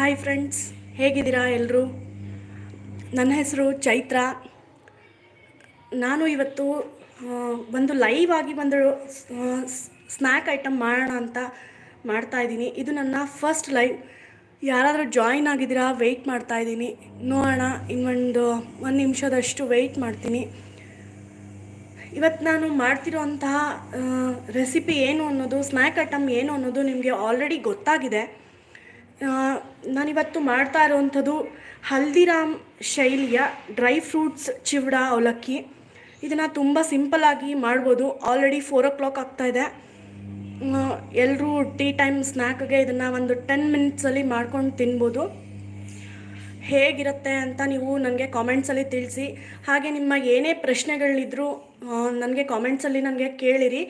Hi friends ಹೇಗಿದ್ದೀರಾ ಎಲ್ಲರೂ ನನ್ನ ಹೆಸರು ಚೈತ್ರ. ನಾನು ಇವತ್ತು ಒಂದು ಲೈವ್ ಆಗಿ ಬಂದು ಸ್ನ್ಯಾಕ್ ಐಟಮ್ ಮಾಡೋಣ ಅಂತ ಮಾಡ್ತಾ ಇದ್ದೀನಿ. ಇದು ನನ್ನ ಫಸ್ಟ್ ಲೈವ್ ಯಾರಾದರೂ ಜಾಯಿನ್ ಆಗಿದ್ದೀರಾ ವೆಯ್ಟ್ ಮಾಡ್ತಾ ಇದ್ದೀನಿ. ನೋಡೋಣ, ಇನ್ನೊಂದು ಒಂದು ನಿಮಿಷದಷ್ಟು ವೆಯ್ಟ್ ಮಾಡ್ತೀನಿ. ಇವತ್ತು ನಾನು ಮಾಡ್ತಿರೋಂತಹ ರೆಸಿಪಿ ಏನು ಅನ್ನೋದು ಸ್ನ್ಯಾಕ್ ಐಟಮ್ ಏನು ಅನ್ನೋದು ನಿಮಗೆ ಆಲ್ರೆಡಿ ಗೊತ್ತಾಗಿದೆ. ನಾನಿವತ್ತು ಮಾಡ್ತಾ ಇರೋವಂಥದ್ದು ಹಲ್ದಿರಾಮ್ ಶೈಲಿಯ ಡ್ರೈ ಫ್ರೂಟ್ಸ್ ಚಿವಡ ಅವಲಕ್ಕಿ. ಇದನ್ನು ತುಂಬ ಸಿಂಪಲ್ಲಾಗಿ ಮಾಡ್ಬೋದು. ಆಲ್ರೆಡಿ ಫೋರ್ ಓ ಕ್ಲಾಕ್ ಆಗ್ತಾಯಿದೆ ಎಲ್ಲರೂ ಟೀ ಟೈಮ್ ಸ್ನ್ಯಾಕ್ಗೆ ಇದನ್ನು ಒಂದು ಟೆನ್ ಮಿನಿಟ್ಸಲ್ಲಿ ಮಾಡ್ಕೊಂಡು ತಿನ್ಬೋದು. ಹೇಗಿರುತ್ತೆ ಅಂತ ನೀವು ನನಗೆ ಕಾಮೆಂಟ್ಸಲ್ಲಿ ತಿಳಿಸಿ. ಹಾಗೆ ನಿಮ್ಮ ಏನೇ ಪ್ರಶ್ನೆಗಳಿದ್ರೂ ನನಗೆ ಕಾಮೆಂಟ್ಸಲ್ಲಿ ನನಗೆ ಕೇಳಿರಿ.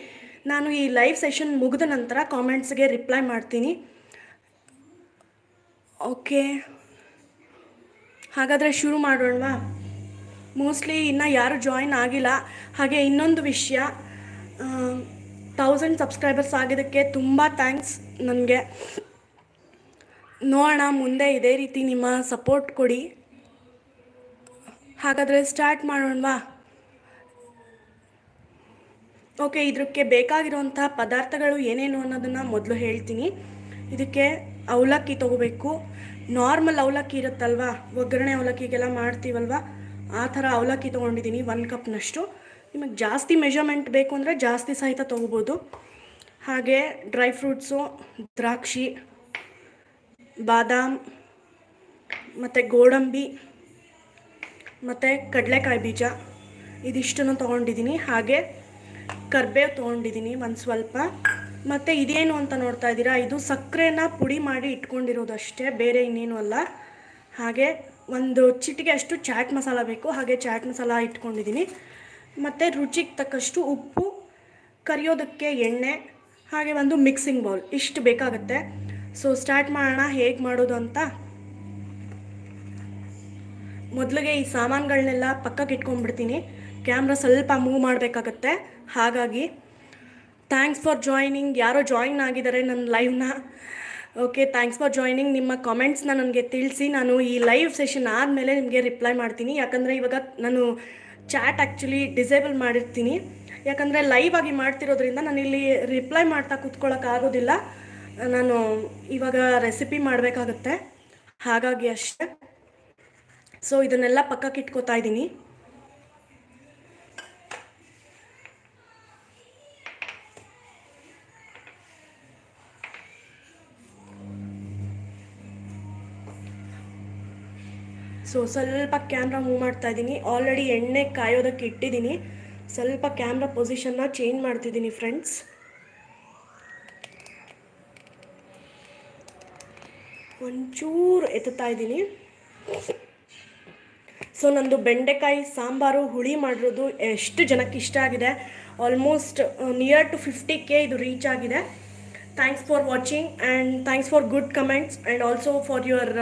ನಾನು ಈ ಲೈವ್ ಸೆಷನ್ ಮುಗಿದ ನಂತರ ಕಾಮೆಂಟ್ಸ್ಗೆ ರಿಪ್ಲೈ ಮಾಡ್ತೀನಿ. ಓಕೆ. ಹಾಗಾದರೆ ಶುರು ಮಾಡೋಣವಾ? ಮೋಸ್ಟ್ಲಿ ಇನ್ನು ಯಾರು ಜಾಯಿನ್ ಆಗಿಲ್ಲ. ಹಾಗೆ ಇನ್ನೊಂದು ವಿಷಯ ತೌಸಂಡ್ ಸಬ್ಸ್ಕ್ರೈಬರ್ಸ್ ಆಗಿದ್ದಕ್ಕೆ ತುಂಬ ಥ್ಯಾಂಕ್ಸ್ ನನಗೆ. ನೋಡೋಣ, ಮುಂದೆ ಇದೇ ರೀತಿ ನಿಮ್ಮ ಸಪೋರ್ಟ್ ಕೊಡಿ. ಹಾಗಾದರೆ ಸ್ಟಾರ್ಟ್ ಮಾಡೋಣವಾ? ಓಕೆ ಇದಕ್ಕೆ ಬೇಕಾಗಿರುವಂಥ ಪದಾರ್ಥಗಳು ಏನೇನು ಅನ್ನೋದನ್ನು ಮೊದಲು ಹೇಳ್ತೀನಿ. ಇದಕ್ಕೆ ಅವಲಕ್ಕಿ ತೊಗೋಬೇಕು. ನಾರ್ಮಲ್ ಅವಲಕ್ಕಿ ಇರುತ್ತಲ್ವಾ? ಒಗ್ಗರಣೆ ಅವಲಕ್ಕಿಗೆಲ್ಲ ಮಾಡ್ತೀವಲ್ವ? ಆ ಥರ ಅವಲಕ್ಕಿ ತೊಗೊಂಡಿದ್ದೀನಿ ಒಂದು ಕಪ್ನಷ್ಟು ನಿಮಗೆ ಜಾಸ್ತಿ ಮೆಷರ್ಮೆಂಟ್ ಬೇಕು ಅಂದರೆ ಜಾಸ್ತಿ ಸಹಿತ ತೊಗೋಬೋದು. ಹಾಗೆ ಡ್ರೈ ಫ್ರೂಟ್ಸು ದ್ರಾಕ್ಷಿ, ಬಾದಾಮ್, ಮತ್ತು ಗೋಡಂಬಿ, ಮತ್ತು ಕಡಲೆಕಾಯಿ ಬೀಜ ಇದಿಷ್ಟನ್ನು ತೊಗೊಂಡಿದ್ದೀನಿ. ಹಾಗೆ ಕರ್ಬೇವು ತೊಗೊಂಡಿದ್ದೀನಿ ಒಂದು ಸ್ವಲ್ಪ. ಮತ್ತು ಇದೇನು ಅಂತ ನೋಡ್ತಾ ಇದ್ದೀರಾ? ಇದು ಸಕ್ಕರೆನ ಪುಡಿ ಮಾಡಿ ಇಟ್ಕೊಂಡಿರೋದಷ್ಟೇ, ಬೇರೆ ಇನ್ನೇನು ಅಲ್ಲ. ಹಾಗೆ ಒಂದು ಚಿಟಿಗೆ ಅಷ್ಟು ಚಾಟ್ ಮಸಾಲ ಬೇಕು, ಹಾಗೆ ಚಾಟ್ ಮಸಾಲ ಇಟ್ಕೊಂಡಿದ್ದೀನಿ. ಮತ್ತು ರುಚಿಗೆ ತಕ್ಕಷ್ಟು ಉಪ್ಪು, ಕರಿಯೋದಕ್ಕೆ ಎಣ್ಣೆ, ಹಾಗೆ ಒಂದು ಮಿಕ್ಸಿಂಗ್ ಬೌಲ್ ಇಷ್ಟು ಬೇಕಾಗುತ್ತೆ. ಸೊ ಸ್ಟಾರ್ಟ್ ಮಾಡೋಣ, ಹೇಗೆ ಮಾಡೋದು ಅಂತ. ಮೊದಲಿಗೆ ಈ ಸಾಮಾನುಗಳನ್ನೆಲ್ಲ ಪಕ್ಕಕ್ಕೆ ಇಟ್ಕೊಂಡ್ಬಿಡ್ತೀನಿ. ಕ್ಯಾಮ್ರಾ ಸ್ವಲ್ಪ ಮೂವ್ ಮಾಡಬೇಕಾಗತ್ತೆ. ಹಾಗಾಗಿ ಥ್ಯಾಂಕ್ಸ್ ಫಾರ್ ಜಾಯ್ನಿಂಗ್ ಯಾರೋ ಜಾಯಿನ್ ಆಗಿದ್ದಾರೆ ನನ್ನ ಲೈವ್ನ ಓಕೆ ಥ್ಯಾಂಕ್ಸ್ ಫಾರ್ ಜಾಯ್ನಿಂಗ್ ನಿಮ್ಮ ಕಾಮೆಂಟ್ಸ್ನ ನನಗೆ ತಿಳಿಸಿ. ನಾನು ಈ ಲೈವ್ ಸೆಷನ್ ಆದಮೇಲೆ ನಿಮಗೆ ರಿಪ್ಲೈ ಮಾಡ್ತೀನಿ. ಯಾಕಂದರೆ ಇವಾಗ ನಾನು ಚಾಟ್ ಆ್ಯಕ್ಚುಲಿ ಡಿಸೇಬಲ್ ಮಾಡಿರ್ತೀನಿ. ಯಾಕಂದರೆ ಲೈವ್ ಆಗಿ ಮಾಡ್ತಿರೋದ್ರಿಂದ ನಾನು ಇಲ್ಲಿ ರಿಪ್ಲೈ ಮಾಡ್ತಾ ಕೂತ್ಕೊಳ್ಳೋಕ್ಕಾಗೋದಿಲ್ಲ ನಾನು ಇವಾಗ ರೆಸಿಪಿ ಮಾಡಬೇಕಾಗತ್ತೆ. ಹಾಗಾಗಿ ಅಷ್ಟೇ. ಸೊ ಇದನ್ನೆಲ್ಲ ಪಕ್ಕಕ್ಕೆ ಇಟ್ಕೋತಾ ಇದ್ದೀನಿ. ಸೊ ಸ್ವಲ್ಪ ಕ್ಯಾಮ್ರಾ ಮೂವ್ ಮಾಡ್ತಾ ಇದ್ದೀನಿ. ಆಲ್ರೆಡಿ ಎಣ್ಣೆ ಕಾಯೋದಕ್ಕೆ ಇಟ್ಟಿದ್ದೀನಿ. ಸ್ವಲ್ಪ ಕ್ಯಾಮ್ರಾ ಪೊಸಿಷನ್ನ ಚೇಂಜ್ ಮಾಡ್ತಿದ್ದೀನಿ ಫ್ರೆಂಡ್ಸ್ ಒಂಚೂರು ಎತ್ತುತ್ತಾ ಇದ್ದೀನಿ. ಸೊ ನಂದು ಬೆಂಡೆಕಾಯಿ ಸಾಂಬಾರು ಹುಳಿ ಮಾಡಿರೋದು ಎಷ್ಟು ಜನಕ್ಕೆ ಇಷ್ಟ ಆಗಿದೆ. Almost near to fifty K ಇದು ರೀಚ್ ಆಗಿದೆ. Thanks for watching and thanks for good comments and also for your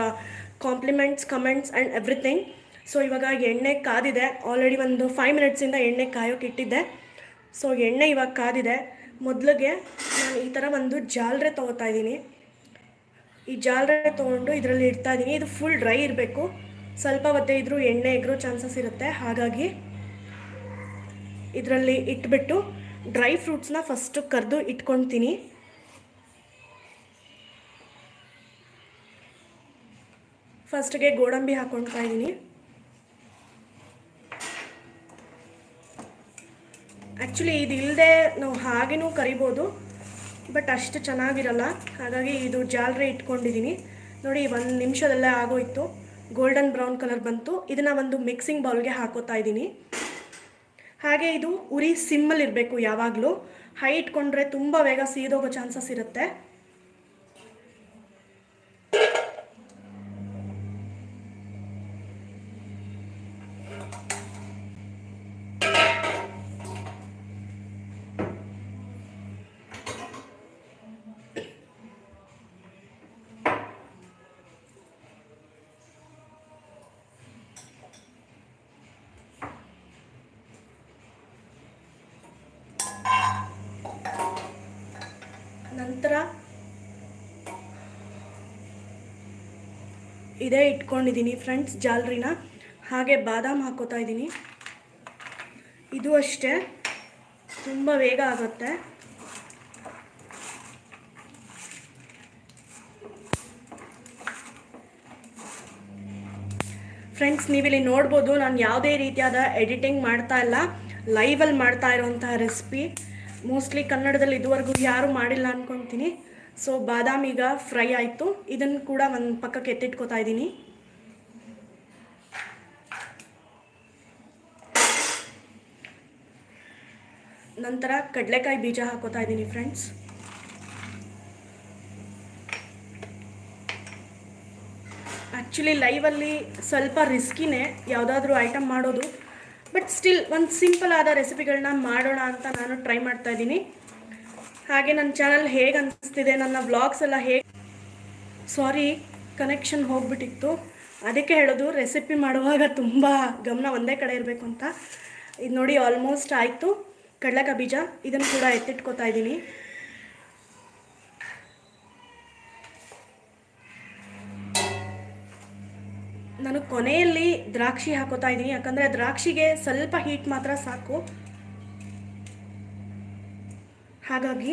compliments comments and everything so ಇವಾಗ ಎಣ್ಣೆ ಕಾದಿದೆ. ಆಲ್ರೆಡಿ ಒಂದು ಫೈವ್ ಮಿನಿಟ್ಸಿಂದ ಎಣ್ಣೆ ಕಾಯೋಕೆ ಇಟ್ಟಿದ್ದೆ. ಸೊ ಎಣ್ಣೆ ಇವಾಗ ಕಾದಿದೆ. ಮೊದಲಿಗೆ ನಾನು ಈ ಥರ ಒಂದು ಜಾಲ್ರೆ ತೊಗೋತಾ ಇದ್ದೀನಿ. ಈ ಜಾಲ್ರೆ ತೊಗೊಂಡು ಇದರಲ್ಲಿ ಇಡ್ತಾ ಇದ್ದೀನಿ. ಇದು ಫುಲ್ ಡ್ರೈ ಇರಬೇಕು. ಸ್ವಲ್ಪ ಮತ್ತೆ ಇದ್ರೂ ಎಣ್ಣೆ ಎಗ್ರೋ ಚಾನ್ಸಸ್ ಇರುತ್ತೆ. ಹಾಗಾಗಿ ಇದರಲ್ಲಿ ಇಟ್ಬಿಟ್ಟು ಡ್ರೈ ಫ್ರೂಟ್ಸ್ನ ಫಸ್ಟು ಕರೆದು ಇಟ್ಕೊಳ್ತೀನಿ ಫಸ್ಟ್ಗೆ ಗೋಡಂಬಿ ಹಾಕೊಳ್ತಾ ಇದ್ದೀನಿ. ಆ್ಯಕ್ಚುಲಿ ಇದು ಇಲ್ಲದೆ ನಾವು ಹಾಗೇನೂ ಕರಿಬೋದು ಬಟ್ ಅಷ್ಟು ಚೆನ್ನಾಗಿರಲ್ಲ. ಹಾಗಾಗಿ ಇದು ಜಾಲ್ರಿ ಇಟ್ಕೊಂಡಿದ್ದೀನಿ. ನೋಡಿ, ಒಂದು ನಿಮಿಷದಲ್ಲೇ ಆಗೋಯ್ತು. ಗೋಲ್ಡನ್ ಬ್ರೌನ್ ಕಲರ್ ಬಂತು. ಇದನ್ನು ಒಂದು ಮಿಕ್ಸಿಂಗ್ ಬೌಲ್ಗೆ ಹಾಕೋತಾ ಇದ್ದೀನಿ. ಹಾಗೆ ಇದು ಉರಿ ಸಿಮ್ಮಲ್ಲಿರಬೇಕು ಯಾವಾಗಲೂ. ಹೈ ಇಟ್ಕೊಂಡ್ರೆ ತುಂಬ ಬೇಗ ಸೀದೋಗೋ ಚಾನ್ಸಸ್ ಇರುತ್ತೆ. ನಂತರ ಇದೇ ಇಟ್ಕೊಂಡಿದ್ದೀನಿ ಫ್ರೆಂಡ್ಸ್ ಜಾಲ್ರಿನ. ಹಾಗೆ ಬಾದಾಮ್ ಹಾಕೋತಾ ಇದ್ದೀನಿ. ಇದು ಅಷ್ಟೇ. ತುಂಬ ಬೇಗ ಆಗುತ್ತೆ. ಫ್ರೆಂಡ್ಸ್, ನೀವಿಲ್ಲಿ ನೋಡ್ಬೋದು ನಾನು ಯಾವುದೇ ರೀತಿಯಾದ ಎಡಿಟಿಂಗ್ ಮಾಡ್ತಾ ಇಲ್ಲ. ಲೈವಲ್ಲಿ ಮಾಡ್ತಾ ಇರೋಂತಹ ರೆಸಿಪಿ. ಮೋಸ್ಟ್ಲಿ ಕನ್ನಡದಲ್ಲಿ ಇದುವರೆಗೂ ಯಾರೂ ಮಾಡಿಲ್ಲ ಅಂದ್ಕೊತೀನಿ ಸೊ ಬಾದಾಮ್ ಈಗ ಫ್ರೈ ಆಯಿತು. ಇದನ್ನು ಕೂಡ ಒಂದು ಪಕ್ಕಕ್ಕೆ ಎತ್ತಿಟ್ಕೋತಾ ಇದ್ದೀನಿ. ನಂತರ ಕಡಲೆಕಾಯಿ ಬೀಜ ಹಾಕೋತಾ ಇದ್ದೀನಿ ಫ್ರೆಂಡ್ಸ್ ಆ್ಯಕ್ಚುಲಿ ಲೈವಲ್ಲಿ ಸ್ವಲ್ಪ ರಿಸ್ಕಿನೇ ಯಾವುದಾದ್ರೂ ಐಟಮ್ ಮಾಡೋದು. ಬಟ್ ಸ್ಟಿಲ್ ಒಂದು ಸಿಂಪಲ್ ಆದ ರೆಸಿಪಿಗಳನ್ನ ಮಾಡೋಣ ಅಂತ ನಾನು ಟ್ರೈ ಮಾಡ್ತಾ ಇದ್ದೀನಿ. ಹಾಗೆ ನನ್ನ ಚಾನಲ್ ಹೇಗೆ ಅನಿಸ್ತಿದೆ, ನನ್ನ ವ್ಲಾಗ್ಸ್ ಎಲ್ಲ ಹೇಗೆ? ಸಾರಿ ಕನೆಕ್ಷನ್ ಹೋಗ್ಬಿಟ್ಟಿತ್ತು. ಅದಕ್ಕೆ ಹೇಳೋದು ರೆಸಿಪಿ ಮಾಡುವಾಗ ತುಂಬ ಗಮನ ಒಂದೇ ಕಡೆ ಇರಬೇಕು ಅಂತ. ಇದು ನೋಡಿ ಆಲ್ಮೋಸ್ಟ್ ಆಯಿತು. ಕಡಲೆಕಾಯಿ ಬೀಜ, ಇದನ್ನು ಕೂಡ ಎತ್ತಿಟ್ಕೋತಾ ಇದ್ದೀನಿ. ನಾನು ಕೊನೆಯಲ್ಲಿ ದ್ರಾಕ್ಷಿ ಹಾಕೋತಾ ಇದ್ದೀನಿ. ಯಾಕಂದರೆ ದ್ರಾಕ್ಷಿಗೆ ಸ್ವಲ್ಪ ಹೀಟ್ ಮಾತ್ರ ಸಾಕು. ಹಾಗಾಗಿ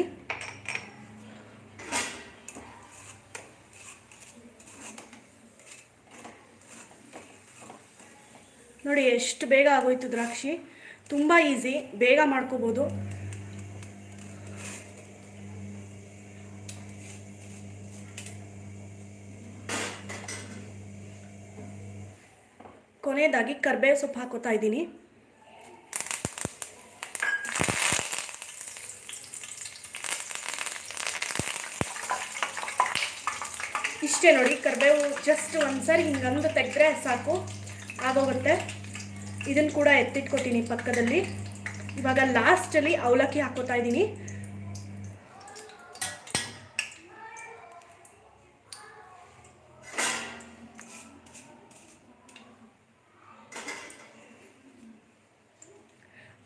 ನೋಡಿ, ಎಷ್ಟು ಬೇಗ ಆಗೋಯ್ತು ದ್ರಾಕ್ಷಿ? ತುಂಬ ಈಸಿ ಬೇಗ ಮಾಡ್ಕೋಬೋದು. ಕೊನೆಯದಾಗಿ ಕರ್ಬೇವು ಸೊಪ್ಪು ಹಾಕೋತಾ ಇದ್ದೀನಿ. ಇಷ್ಟೇ ನೋಡಿ ಕರ್ಬೇವು ಜಸ್ಟ್ ಒಂದ್ಸರಿ ಹಿಂಗಂದು ತೆಗೆದ್ರೆ ಸಾಕು, ಆಗೋಗುತ್ತೆ. ಇದನ್ನು ಕೂಡ ಎತ್ತಿಟ್ಕೊತೀನಿ ಪಕ್ಕದಲ್ಲಿ. ಇವಾಗ ಲಾಸ್ಟಲ್ಲಿ ಅವಲಕ್ಕಿ ಹಾಕೋತಾ ಇದ್ದೀನಿ.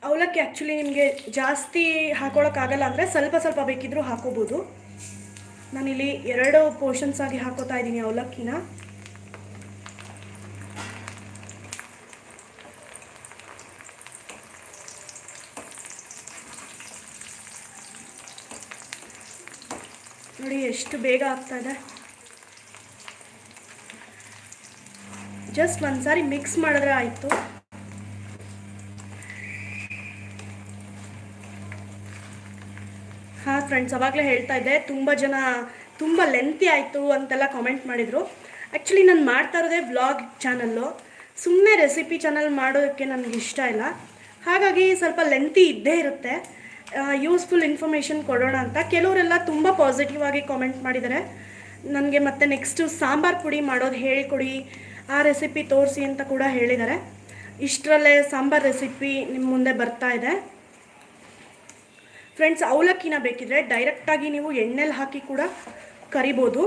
ಅವಲಕ್ಕಿ ಆ್ಯಕ್ಚುಲಿ ನಿಮಗೆ ಜಾಸ್ತಿ ಹಾಕೊಳ್ಳೋಕ್ಕಾಗಲ್ಲ ಅಂದರೆ ಸ್ವಲ್ಪ ಸ್ವಲ್ಪ ಬೇಕಿದ್ದರೂ ಹಾಕೋಬೋದು. ನಾನಿಲ್ಲಿ ಎರಡು ಪೋರ್ಷನ್ಸ್ ಆಗಿ ಹಾಕೋತಾ ಇದ್ದೀನಿ ಅವಲಕ್ಕಿನ. ನೋಡಿ ಎಷ್ಟು ಬೇಗ ಆಗ್ತಾ ಇದೆ. ಜಸ್ಟ್ ಒಂದ್ಸಾರಿ ಮಿಕ್ಸ್ ಮಾಡಿದ್ರೆ ಆಯಿತು. ಫ್ರೆಂಡ್ಸ್ ಅವಾಗಲೇ ಹೇಳ್ತಾ ಇದ್ದೆ, ತುಂಬ ಜನ, ತುಂಬ ಲೆಂತಿ ಆಯಿತು ಅಂತೆಲ್ಲ ಕಾಮೆಂಟ್ ಮಾಡಿದರು. ಆ್ಯಕ್ಚುಲಿ ನಾನು ಮಾಡ್ತಾ ಇರೋದೇ ವ್ಲಾಗ್ ಚಾನಲ್ಲು ಸುಮ್ಮನೆ ರೆಸಿಪಿ ಚಾನಲ್ ಮಾಡೋದಕ್ಕೆ ನನಗೆ ಇಷ್ಟ ಇಲ್ಲ. ಹಾಗಾಗಿ ಸ್ವಲ್ಪ ಲೆಂತಿ ಇದ್ದೇ ಇರುತ್ತೆ. ಯೂಸ್ಫುಲ್ ಇನ್ಫಾರ್ಮೇಷನ್ ಕೊಡೋಣ ಅಂತ. ಕೆಲವರೆಲ್ಲ ತುಂಬ ಪಾಸಿಟಿವ್ ಆಗಿ ಕಾಮೆಂಟ್ ಮಾಡಿದ್ದಾರೆ ನನಗೆ ಮತ್ತೆ ನೆಕ್ಸ್ಟು ಸಾಂಬಾರು ಪುಡಿ ಮಾಡೋದು ಹೇಳಿಕೊಡಿ. ಆ ರೆಸಿಪಿ ತೋರಿಸಿ ಅಂತ ಕೂಡ ಹೇಳಿದ್ದಾರೆ ಇಷ್ಟರಲ್ಲೇ ಸಾಂಬಾರು ರೆಸಿಪಿ ನಿಮ್ಮ ಮುಂದೆ ಬರ್ತಾ ಇದೆ. ಫ್ರೆಂಡ್ಸ್ ಅವಲಕ್ಕಿನ ಬೇಕಿದ್ರೆ ಡೈರೆಕ್ಟಾಗಿ ನೀವು ಎಣ್ಣೆಲಿ ಹಾಕಿ ಕೂಡ ಕರಿಬೋದು.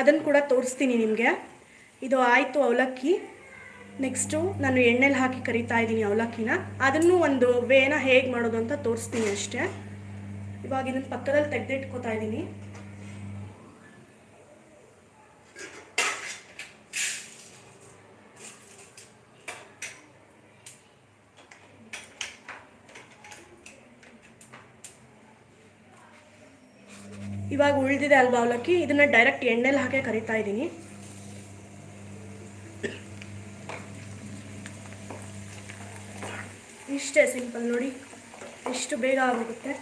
ಅದನ್ನು ಕೂಡ ತೋರಿಸ್ತೀನಿ ನಿಮಗೆ. ಇದು ಆಯಿತು ಅವಲಕ್ಕಿ. ನೆಕ್ಸ್ಟು ನಾನು ಎಣ್ಣೆಲಿ ಹಾಕಿ ಕರಿತಾ ಇದ್ದೀನಿ ಅವಲಕ್ಕಿನ. ಅದನ್ನು ಒಂದು ವೇನ ಹೇಗೆ ಮಾಡೋದು ಅಂತ ತೋರಿಸ್ತೀನಿ ಅಷ್ಟೇ. ಇವಾಗ ಇದನ್ನು ಪಕ್ಕದಲ್ಲಿ ತೆಗೆದಿಟ್ಕೋತಾ ಇದ್ದೀನಿ. ಇವಾಗ ಉಳಿದಿದೆ ಅಲ್ವಾ ಅವಲಕ್ಕಿ? ಇದನ್ನ ಡೈರೆಕ್ಟ್ ಎಣ್ಣೆಲಿ ಹಾಕಿ ಕರಿತಾ ಇದ್ದೀನಿ. ಇಷ್ಟೇ ಸಿಂಪಲ್ ನೋಡಿ. ಇಷ್ಟು ಬೇಗ ಆಗೋಗುತ್ತೆ.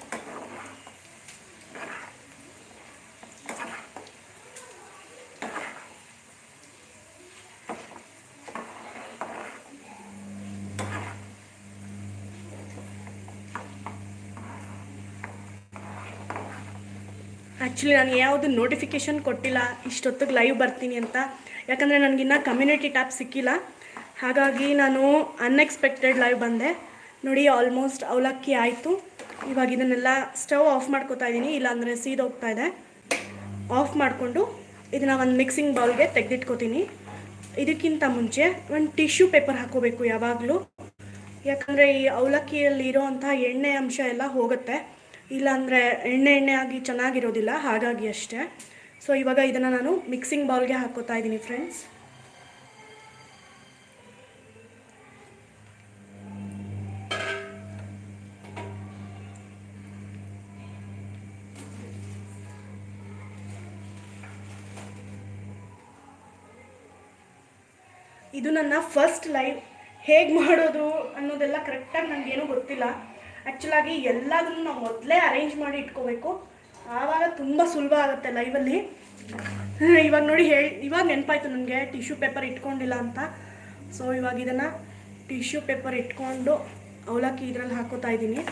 ಆ್ಯಕ್ಚುಲಿ ನಾನು ಯಾವುದು ನೋಟಿಫಿಕೇಷನ್ ಕೊಟ್ಟಿಲ್ಲ, ಇಷ್ಟೊತ್ತಿಗೆ ಲೈವ್ ಬರ್ತೀನಿ ಅಂತ. ಯಾಕಂದರೆ ನನಗಿನ್ನ ಕಮ್ಯುನಿಟಿ ಟ್ಯಾಪ್ ಸಿಕ್ಕಿಲ್ಲ. ಹಾಗಾಗಿ ನಾನು ಅನ್ಎಕ್ಸ್ಪೆಕ್ಟೆಡ್ ಲೈವ್ ಬಂದೆ. ನೋಡಿ ಆಲ್ಮೋಸ್ಟ್ ಅವಲಕ್ಕಿ ಆಯಿತು. ಇವಾಗ ಇದನ್ನೆಲ್ಲ ಸ್ಟವ್ ಆಫ್ ಮಾಡ್ಕೋತಾ ಇದ್ದೀನಿ ಇಲ್ಲಾಂದರೆ ಸೀದೋಗ್ತಾ ಇದೆ. ಆಫ್ ಮಾಡಿಕೊಂಡು ಇದನ್ನು ಒಂದು ಮಿಕ್ಸಿಂಗ್ ಬೌಲ್ಗೆ ತೆಗೆದಿಟ್ಕೋತೀನಿ. ಇದಕ್ಕಿಂತ ಮುಂಚೆ ಒಂದು ಟಿಶ್ಯೂ ಪೇಪರ್ ಹಾಕೋಬೇಕು ಯಾವಾಗಲೂ. ಯಾಕಂದರೆ ಈ ಅವಲಕ್ಕಿಯಲ್ಲಿ ಇರೋವಂಥ ಎಣ್ಣೆ ಅಂಶ ಎಲ್ಲ ಹೋಗುತ್ತೆ. ಇಲ್ಲಾಂದರೆ ಎಣ್ಣೆ ಎಣ್ಣೆ ಆಗಿ ಚೆನ್ನಾಗಿರೋದಿಲ್ಲ, ಹಾಗಾಗಿ ಅಷ್ಟೇ. ಸೊ ಇವಾಗ ಇದನ್ನು ನಾನು ಮಿಕ್ಸಿಂಗ್ ಬೌಲ್ಗೆ ಹಾಕೋತಾ ಇದ್ದೀನಿ ಫ್ರೆಂಡ್ಸ್ ಇದು ನನ್ನ ಫಸ್ಟ್ ಲೈವ್ ಹೇಗೆ ಮಾಡೋದು ಅನ್ನೋದೆಲ್ಲ ಕರೆಕ್ಟಾಗಿ ನನಗೇನು ಗೊತ್ತಿಲ್ಲ. ಆ್ಯಕ್ಚುಲಾಗಿ ಎಲ್ಲದನ್ನು ನಾವು ಮೊದಲೇ ಅರೇಂಜ್ ಮಾಡಿ ಇಟ್ಕೋಬೇಕು. ಆವಾಗ ತುಂಬ ಸುಲಭ ಆಗುತ್ತೆ ಲೈವಲ್ಲಿ ಇವಾಗ ನೋಡಿ ಹೇಳಿ, ಇವಾಗ ನೆನಪಾಯ್ತು ನನಗೆ ಟಿಶ್ಯೂ ಪೇಪರ್ ಇಟ್ಕೊಂಡಿಲ್ಲ ಅಂತ. ಸೊ ಇವಾಗ ಇದನ್ನು ಟಿಶ್ಯೂ ಪೇಪರ್ ಇಟ್ಕೊಂಡು ಅವಲಕ್ಕಿ ಇದರಲ್ಲಿ ಹಾಕೋತಾ ಇದ್ದೀನಿ.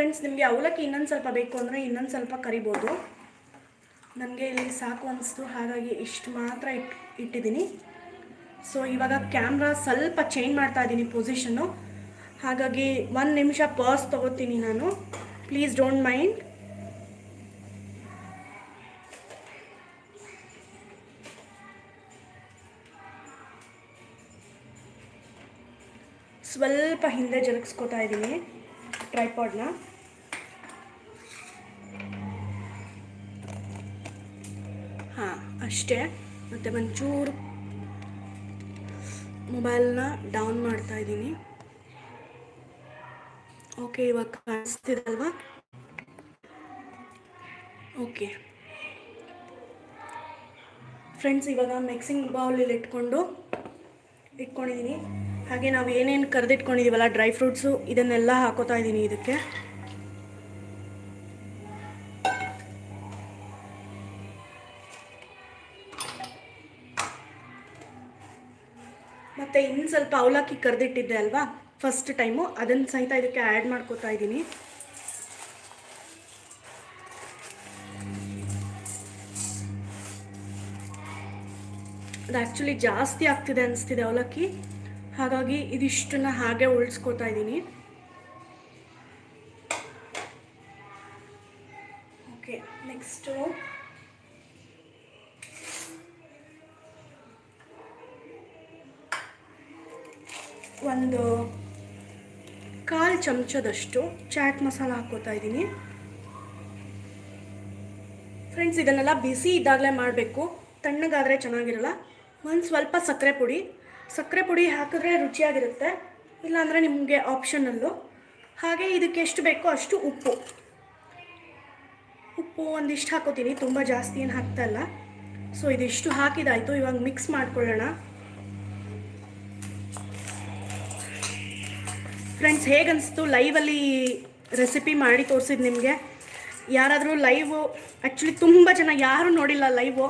ಫ್ರೆಂಡ್ಸ್ ನಿಮಗೆ ಅವಲಕ್ಕಿ ಇನ್ನೊಂದು ಸ್ವಲ್ಪ ಬೇಕು ಅಂದರೆ ಇನ್ನೊಂದು ಸ್ವಲ್ಪ ಕರಿಬೋದು. ನನಗೆ ಇಲ್ಲಿ ಸಾಕು ಅನಿಸ್ತು, ಹಾಗಾಗಿ ಇಷ್ಟು ಮಾತ್ರ ಇಟ್ ಇಟ್ಟಿದ್ದೀನಿ ಸೊ ಇವಾಗ ಕ್ಯಾಮ್ರಾ ಸ್ವಲ್ಪ ಚೇಂಜ್ ಮಾಡ್ತಾ ಇದ್ದೀನಿ ಪೊಸಿಷನ್ನು ಹಾಗಾಗಿ ಒಂದು ನಿಮಿಷ ಪರ್ಸ್ ತೊಗೋತೀನಿ ನಾನು. ಪ್ಲೀಸ್ ಡೋಂಟ್ ಮೈಂಡ್ ಸ್ವಲ್ಪ ಹಿಂದೆ ಜರುಗಿಸ್ಕೋತಾ ಇದ್ದೀನಿ ಟ್ರೈಪಾಡ್ನ ಹಾಂ ಅಷ್ಟೇ. ಮತ್ತು ಒಂಚೂರು ಮೊಬೈಲ್ನ ಡೌನ್ ಮಾಡ್ತಾ ಇದ್ದೀನಿ. ಓಕೆ ಇವಾಗ ಕಾಣಿಸ್ತಿದಲ್ವಾ? ಓಕೆ ಫ್ರೆಂಡ್ಸ್ ಇವಾಗ ಮಿಕ್ಸಿಂಗ್ ಬೌಲಲ್ಲಿ ಇಟ್ಕೊಂಡು ಇಟ್ಕೊಂಡಿದ್ದೀನಿ ಹಾಗೆ ನಾವು ಏನೇನು ಕರೆದಿಟ್ಕೊಂಡಿದ್ದೀವಲ್ಲ ಡ್ರೈ ಫ್ರೂಟ್ಸು ಇದನ್ನೆಲ್ಲ ಹಾಕೋತಾ ಇದ್ದೀನಿ ಇದಕ್ಕೆ. ಮತ್ತು ಇನ್ನು ಸ್ವಲ್ಪ ಅವಲಕ್ಕಿ ಕರೆದಿಟ್ಟಿದ್ದೆ ಅಲ್ವಾ? ಫಸ್ಟ್ ಟೈಮು ಅದನ್ನು ಸಹಿತ ಇದಕ್ಕೆ ಆ್ಯಡ್ ಮಾಡ್ಕೋತಾ ಇದ್ದೀನಿ. ಅದು ಆ್ಯಕ್ಚುಲಿ ಜಾಸ್ತಿ ಆಗ್ತಿದೆ ಅನಿಸ್ತಿದೆ ಅವಲಕ್ಕಿ. ಹಾಗಾಗಿ ಇದಿಷ್ಟನ್ನ ಹಾಗೆ ಉಳಿಸ್ಕೋತಾ ಇದ್ದೀನಿ. ಓಕೆ ನೆಕ್ಸ್ಟು ಒಂದು ಕಾಲು ಚಮಚದಷ್ಟು ಚಾಟ್ ಮಸಾಲ ಹಾಕೋತಾ ಇದ್ದೀನಿ. ಫ್ರೆಂಡ್ಸ್ ಇದನ್ನೆಲ್ಲ ಬಿಸಿ ಇದ್ದಾಗಲೇ ಮಾಡಬೇಕು. ತಣ್ಣಗಾದರೆ ಚೆನ್ನಾಗಿರಲ್ಲ. ಒಂದು ಸ್ವಲ್ಪ ಸಕ್ಕರೆ ಪುಡಿ. ಸಕ್ಕರೆ ಪುಡಿ ಹಾಕಿದ್ರೆ ರುಚಿಯಾಗಿರುತ್ತೆ. ಇಲ್ಲಾಂದರೆ ನಿಮಗೆ ಆಪ್ಷನಲ್ಲು ಹಾಗೆ ಇದಕ್ಕೆ ಎಷ್ಟು ಬೇಕೋ ಅಷ್ಟು ಉಪ್ಪು. ಉಪ್ಪು ಒಂದಿಷ್ಟು ಹಾಕೋತೀನಿ ತುಂಬ ಜಾಸ್ತಿ ಏನು ಹಾಕ್ತಾ ಇಲ್ಲ. ಸೊ ಇದಿಷ್ಟು ಹಾಕಿದಾಯಿತು. ಇವಾಗ ಮಿಕ್ಸ್ ಮಾಡ್ಕೊಳ್ಳೋಣ. ಫ್ರೆಂಡ್ಸ್ ಹೇಗನ್ನಿಸ್ತು ಲೈವಲ್ಲಿ ರೆಸಿಪಿ ಮಾಡಿ ತೋರಿಸಿದ್ದು ನಿಮಗೆ. ಯಾರಾದರೂ ಲೈವು ಆ್ಯಕ್ಚುಲಿ ತುಂಬ ಜನ ಯಾರೂ ನೋಡಿಲ್ಲ ಲೈವು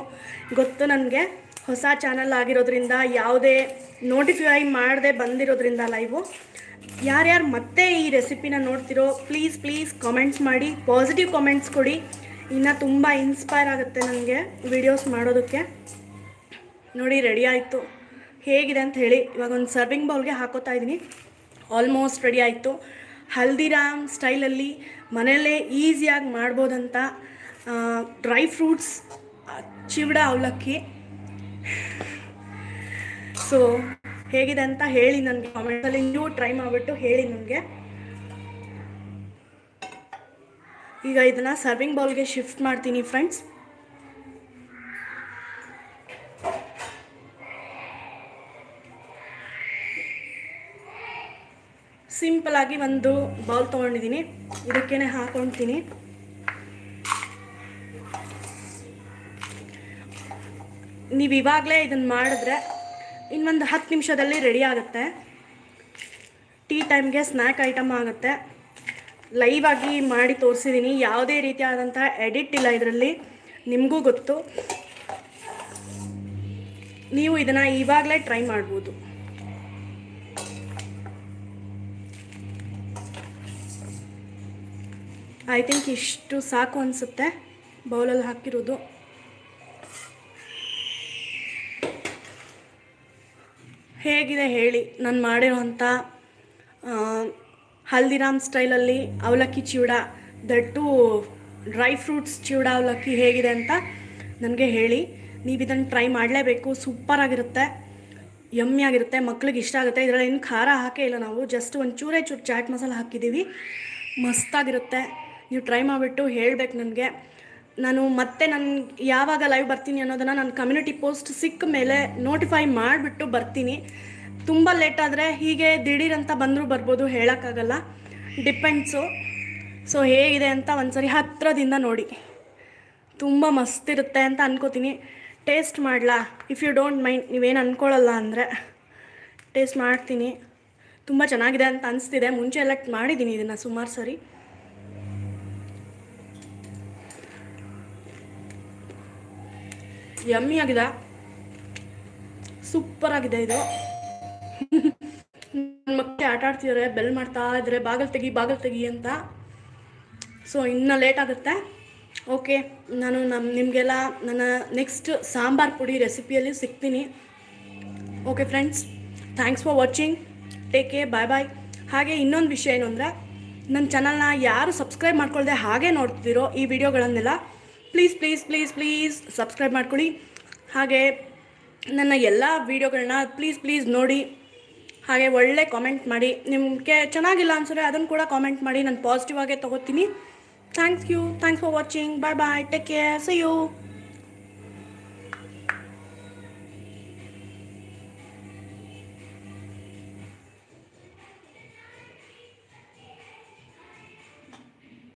ಗೊತ್ತು ನನಗೆ. ಹೊಸ ಚಾನಲ್ ಆಗಿರೋದ್ರಿಂದ, ಯಾವುದೇ ನೋಟಿಫೈ ಮಾಡದೆ ಬಂದಿರೋದ್ರಿಂದ ಲೈವು ಯಾರ್ಯಾರು ಮತ್ತೆ ಈ ರೆಸಿಪಿನ ನೋಡ್ತಿರೋ ಪ್ಲೀಸ್ ಪ್ಲೀಸ್ ಕಾಮೆಂಟ್ಸ್ ಮಾಡಿ. ಪಾಸಿಟಿವ್ ಕಾಮೆಂಟ್ಸ್ ಕೊಡಿ. ಇನ್ನು ತುಂಬ ಇನ್ಸ್ಪೈರ್ ಆಗುತ್ತೆ ನನಗೆ ವಿಡಿಯೋಸ್ ಮಾಡೋದಕ್ಕೆ. ನೋಡಿ ರೆಡಿ ಆಯಿತು. ಹೇಗಿದೆ ಅಂತ ಹೇಳಿ. ಇವಾಗ ಒಂದು ಸರ್ವಿಂಗ್ ಬೌಲ್ಗೆ ಹಾಕೋತಾ ಇದ್ದೀನಿ. ಆಲ್ಮೋಸ್ಟ್ ರೆಡಿ ಆಯಿತು. ಹಲ್ದಿರಾಮ್ ಸ್ಟೈಲಲ್ಲಿ ಮನೆಯಲ್ಲೇ ಈಸಿಯಾಗಿ ಮಾಡ್ಬೋದಂತ ಡ್ರೈ ಫ್ರೂಟ್ಸ್ ಚಿವಡ ಅವಲಕ್ಕಿ. ಸೊ ಹೇಗಿದೆ ಅಂತ ಹೇಳಿ ನನಗೆ ಕಾಮೆಂಟಲ್ಲಿ ನೀವು ಟ್ರೈ ಮಾಡಿಬಿಟ್ಟು ಹೇಳಿ ನನಗೆ. ಈಗ ಇದನ್ನು ಸರ್ವಿಂಗ್ ಬೌಲ್ಗೆ ಶಿಫ್ಟ್ ಮಾಡ್ತೀನಿ ಫ್ರೆಂಡ್ಸ್ ಸಿಂಪಲಾಗಿ ಒಂದು ಬೌಲ್ ತೊಗೊಂಡಿದ್ದೀನಿ. ಇದಕ್ಕೇನೆ ಹಾಕೊಳ್ತೀನಿ. ನೀವು ಇವಾಗಲೇ ಇದನ್ನು ಮಾಡಿದ್ರೆ ಇನ್ನೊಂದು ಹತ್ತು ನಿಮಿಷದಲ್ಲಿ ರೆಡಿ ಆಗುತ್ತೆ. ಟೀ ಟೈಮ್ಗೆ ಸ್ನ್ಯಾಕ್ ಐಟಮ್ ಆಗುತ್ತೆ. ಲೈವ್ ಆಗಿ ಮಾಡಿ ತೋರಿಸಿದ್ದೀನಿ ಯಾವುದೇ ರೀತಿಯಾದಂಥ ಎಡಿಟ್ ಇಲ್ಲ ಇದರಲ್ಲಿ. ನಿಮಗೂ ಗೊತ್ತು. ನೀವು ಇದನ್ನು ಇವಾಗಲೇ ಟ್ರೈ ಮಾಡ್ಬೋದು. ಐ ಥಿಂಕ್ ಇಷ್ಟು ಸಾಕು ಅನಿಸುತ್ತೆ ಬೌಲಲ್ಲಿ ಹಾಕಿರೋದು. ಹೇಗಿದೆ ಹೇಳಿ ನಾನು ಮಾಡಿರೋಂಥ ಹಲ್ದಿರಾಮ್ ಸ್ಟೈಲಲ್ಲಿ ಅವಲಕ್ಕಿ chivda that dry fruits chivda ಅವಲಕ್ಕಿ ಹೇಗಿದೆ ಅಂತ ನನಗೆ ಹೇಳಿ. ನೀವು ಇದನ್ನು ಟ್ರೈ ಮಾಡಲೇಬೇಕು, ಸೂಪರಾಗಿರುತ್ತೆ ಯಮ್ಮಿ ಆಗಿರುತ್ತೆ ಮಕ್ಳಿಗೆ ಇಷ್ಟ ಆಗುತ್ತೆ. ಇದರಲ್ಲಿ ಏನು ಖಾರ ಹಾಕೇ ಇಲ್ಲ ನಾವು, ಜಸ್ಟ್ ಒಂದು ಚೂರೇ ಚೂರು ಚಾಟ್ ಮಸಾಲ ಹಾಕಿದ್ದೀವಿ. ಮಸ್ತಾಗಿರುತ್ತೆ. ನೀವು ಟ್ರೈ ಮಾಡಿಬಿಟ್ಟು ಹೇಳಬೇಕು ನನಗೆ. ನಾನು ಮತ್ತೆ ನಾನು ಯಾವಾಗ ಲೈವ್ ಬರ್ತೀನಿ ಅನ್ನೋದನ್ನು ನಾನು ಕಮ್ಯುನಿಟಿ ಪೋಸ್ಟ್ ಸಿಕ್ಕ ಮೇಲೆ ನೋಟಿಫೈ ಮಾಡಿಬಿಟ್ಟು ಬರ್ತೀನಿ. ತುಂಬ ಲೇಟ್ ಆದರೆ ಹೀಗೆ ಅಂತ ಬಂದರೂ ಬರ್ಬೋದು ಹೇಳೋಕ್ಕಾಗಲ್ಲ. ಡಿಪೆಂಡ್ಸು ಸೊ ಹೇಗಿದೆ ಅಂತ ಒಂದ್ಸರಿ ಹತ್ತಿರದಿಂದ ನೋಡಿ. ತುಂಬ ಮಸ್ತಿರುತ್ತೆ ಅಂತ ಅನ್ಕೋತೀನಿ. ಟೇಸ್ಟ್ ಮಾಡಲಾ? ಇಫ್ ಯು ಡೋಂಟ್ ಮೈಂಡ್ ನೀವೇನು ಅಂದ್ಕೊಳ್ಳಲ್ಲ ಅಂದರೆ. ಟೇಸ್ಟ್ ಮಾಡ್ತೀನಿ. ತುಂಬ ಚೆನ್ನಾಗಿದೆ ಅಂತ ಅನಿಸ್ತಿದೆ. ಮುಂಚೆ ಎಲ್ಲ ಮಾಡಿದ್ದೀನಿ ಇದನ್ನು ಸುಮಾರು ಸರಿ. ಯಮ್ಮಿ ಆಗಿದೆ. ಸೂಪರ್ ಆಗಿದೆ ಇದು. ನನ್ನ ಮಕ್ಕಳು ಆಟ ಆಡ್ತಿದ್ದಾರೆ ಬೆಲ್ ಮಾಡ್ತಾ ಇದ್ದಾರೆ ಬಾಗಲ್ ತೆಗಿ ಬಾಗಲ್ ತೆಗಿ ಅಂತ. ಸೊ ಇನ್ನೂ ಲೇಟ್ ಆಗುತ್ತೆ. ಓಕೆ ನಾನು ನಮ್ಮ ನಿಮಗೆಲ್ಲ ನನ್ನ ನೆಕ್ಸ್ಟ್ ಸಾಂಬಾರ್ ಪುಡಿ ರೆಸಿಪಿಯಲ್ಲಿ ಸಿಗ್ತೀನಿ. Okay friends thanks for watching take care bye bye ಹಾಗೆ ಇನ್ನೊಂದು ವಿಷಯ ಏನು ಅಂದರೆ ನನ್ನ ಚಾನಲ್ನ ಯಾರು ಸಬ್ಸ್ಕ್ರೈಬ್ ಮಾಡ್ಕೊಳ್ಳದೆ ಹಾಗೆ ನೋಡ್ತಿದ್ದೀರೋ ಈ ವಿಡಿಯೋಗಳನ್ನೆಲ್ಲ please please please please subscribe ಮಾಡ್ಕೊಳ್ಳಿ. ಹಾಗೆ ನನ್ನ ಎಲ್ಲ ವೀಡಿಯೋಗಳನ್ನ ಪ್ಲೀಸ್ ಪ್ಲೀಸ್ ನೋಡಿ. ಹಾಗೆ ಒಳ್ಳೆ ಕಾಮೆಂಟ್ ಮಾಡಿ. ನಿಮಗೆ ಚೆನ್ನಾಗಿಲ್ಲ ಅನ್ಸಿದ್ರೆ ಅದನ್ನು ಕೂಡ ಕಾಮೆಂಟ್ ಮಾಡಿ. ನಾನು ಪಾಸಿಟಿವ್ ಆಗೇ ತೊಗೋತೀನಿ. Thanks you thanks for watching bye bye take care see you